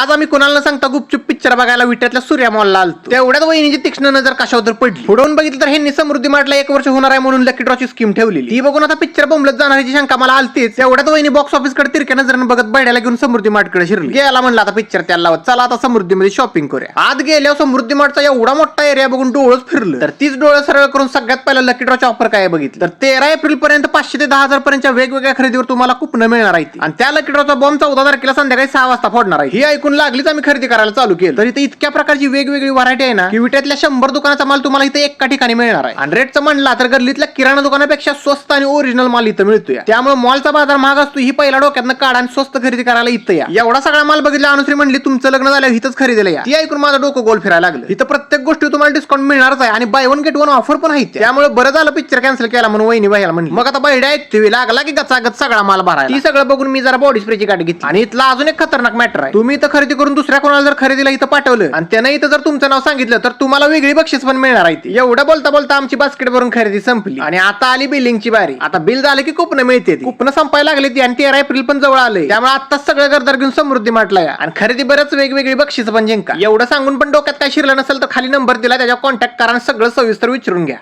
आज आम्ही कुणाला न सांगता गुपचूप पिक्चर बघायला विट्यातल्या सूर्या मॉलला आलो तेवढ्यात वहिनीची तीक्ष्ण नजर कशावर तर पडली. पुढून बघितलं तर ह्यांनी समृद्धी मार्टला एक वर्ष होणार आहे म्हणून लकी ड्रॉची स्कीम ठेवलेली. ती बघून आता पिक्चर बोंबलत जाण्याची शंका मला आलतीच तेवढ्यात वहिनी बॉक्स ऑफिसकडे तिरक्या नजरेनं बघत बैड्याला घेऊन समृद्धी मार्टकडे शिरली. गेला म्हणलं आता पिक्चर त्याला लावत चला आता समृद्धीमध्ये शॉपिंग करूया. आत गेल्यावर समृद्धी मार्टचा एवढा मोठा एरिया बघून डोळच फिरलं. तर तीच डोळं सरळ करून सगळ्यात पहिला लकी ड्रॉची ऑफर काय बघितलं? तर तेरा एप्रिल पर्यंत पाचशे ते दहा हजार पर्यंतच्या वेगवेगळ्या खरेदीवर तुम्हाला कुपन मिळणार आहे आणि त्या लकी ड्रॉचा बॉम्ब चौदा तारखेला संध्याकाळी सहा वाजता फोडणार आहे ही ऐकून लागलीच आम्ही खरेदी करायला चालू केलं. तर इथे इतक्या प्रकारची वेगवेगळी व्हरायटी आहे ना की विट्यातल्या शंभर दुकानाचा माल तुम्हाला इथे एका ठिकाणी मिळणार आहे. आणि रेटचं म्हणला तर गल्लीतल्या किराणा दुकानापेक्षा स्वस्त आणि ओरिजिनल माल इथं मिळतोय. त्यामुळे मॉलचा बाजार महाग असतो ही पहिला डोक्यातनं काढा आणि स्वस्त खरेदी करायला इथं या. एवढा सगळा माल बघितला अनुश्री म्हणली तुमचं लग्न झालं इथंच खरेदीला या. ती ऐकून माझं डोकं गोल फिरायला लागलं. इथं प्रत्येक गोष्टी तुम्हाला डिस्काउंट मिळणारच आहे आणि buy one get one offer पण आहे त्यामुळे बरं झालं पिक्चर कॅन्सल केला म्हणून वहिनी बाईला म्हणली. मग आता बैड्या ऐकते लागला की गचागत सगळा माल भरायला. ती सगळं बघून मी जरा बॉडी स्प्रेची गाठी घेतली. आणि इथला अजून एक खतरनाक मॅटर आहे. तुम्ही इथं खरेदी करून दुसऱ्या कोणाला जर खरेदीला इथं पाठवलं आणि त्यानं इथं जर तुमचं नाव सांगितलं तर तुम्हाला वेगळी बक्षीस पण मिळणार आहे एवढं बोलता बोलता आमची बास्केट भरून खरेदी संपली. आणि आता आली बिलिंगची बारी. आता बिल झालं की कुपन मिळते कुपन संपायला लागली ती आणि तेरा एप्रिल पण जवळ आले त्यामुळे आता सगळं गरदार घेऊन समृद्धी म्हटलं आणि खरेदी बरंच वेगवेगळी बक्षीस पण जिंका. एवढं सांगून पण डोक्यात काय शिरलं नसेल तर खाली नंबर दिला त्याच्या कॉन्टॅक्ट करा सगळं सविस्तर विचारून घ्या.